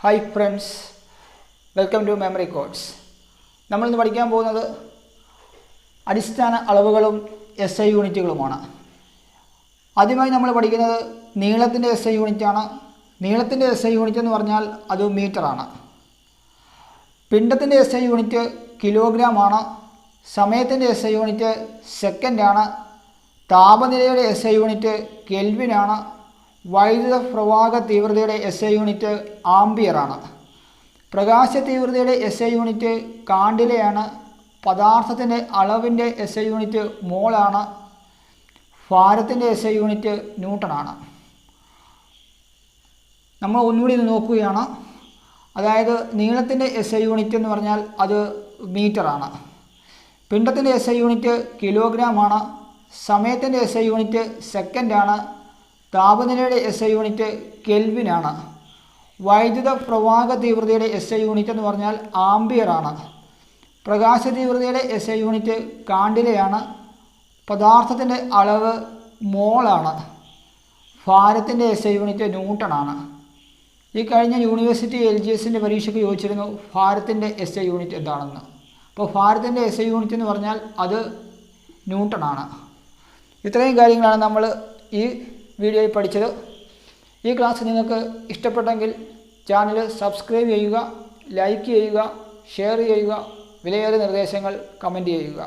Hi friends welcome to memory codes നമ്മളിന്ന് പഠിക്കാൻ പോകുന്നത് അടിസ്ഥാന അളവുകളും എസ് ഐ യൂണിറ്റുകളുമാണ്. ആദ്യമായി നമ്മൾ പഠിക്കുന്നത് നീളത്തിന്റെ എസ് ഐ യൂണിറ്റാണ് നീളത്തിന്റെ എസ് ഐ യൂണിറ്റ് എന്ന് പറഞ്ഞാൽ അത് മീറ്ററാണ് പിണ്ടത്തിന്റെ എസ് ഐ യൂണിറ്റ് കിലോഗ്രാം ആണ്. സമയത്തിന്റെ എസ് ഐ യൂണിറ്റ് സെക്കൻഡാണ് താപനിലയുടെ എസ് ഐ യൂണിറ്റ് കെൽവിനാണ് വൈദ്യുത പ്രവാഹ തീവ്രതയുടെ എസ് ഐ യൂണിറ്റ് ആംബിയറാണ് പ്രകാശ തീവ്രതയുടെ എസ് യൂണിറ്റ് കാണ്ടിലയാണ് പദാർത്ഥത്തിന്റെ അളവിന്റെ എസ് യൂണിറ്റ് മോളാണ്. ഭാരത്തിന്റെ എസ് ഐ യൂണിറ്റ് ന്യൂട്ടണാണ് നമ്മൾ ഒന്നുകൂടി ഇത് നോക്കുകയാണ്. അതായത് നീളത്തിന്റെ എസ് ഐ യൂണിറ്റ് എന്ന് പറഞ്ഞാൽ അത് മീറ്ററാണ് പിണ്ടത്തിന്റെ എസ് ഐ യൂണിറ്റ് കിലോഗ്രാമാണ് സമയത്തിന്റെ എസ് ഐ യൂണിറ്റ് സെക്കൻഡാണ് താപനിലയുടെ എസ് ഐ യൂണിറ്റ് കെൽവിനാണ്. വൈദ്യുത പ്രവാഹ തീവ്രതയുടെ എസ് ഐ യൂണിറ്റ് എന്ന് പറഞ്ഞാൽ ആംബിയറാണ്. പ്രകാശ തീവ്രതയുടെ എസ് ഐ യൂണിറ്റ് കാണ്ടിലയാണ് പദാർത്ഥത്തിന്റെ അളവ് മോളാണ്. ഭാരത്തിന്റെ എസ് ഐ യൂണിറ്റ് ന്യൂട്ടണാണ്. ഈ കഴിഞ്ഞ യൂണിവേഴ്സിറ്റി എൽ ജി എസിന്റെ പരീക്ഷയ്ക്ക് ചോദിച്ചിരുന്നു ഭാരത്തിന്റെ എസ് ഐ യൂണിറ്റ് എന്താണെന്ന്. അപ്പോൾ ഭാരത്തിന്റെ എസ് ഐ യൂണിറ്റ് എന്ന് പറഞ്ഞാൽ അത് ന്യൂട്ടണാണ്. ഇത്രയും കാര്യങ്ങളാണ് നമ്മൾ ഈ വീഡിയോയിൽ പഠിച്ചത്. ഈ ക്ലാസ് നിങ്ങൾക്ക് ഇഷ്ടപ്പെട്ടെങ്കിൽ ചാനൽ സബ്സ്ക്രൈബ് ചെയ്യുക ലൈക്ക് ചെയ്യുക ഷെയർ ചെയ്യുക വിലയേറിയ നിർദ്ദേശങ്ങൾ കമന്റ് ചെയ്യുക.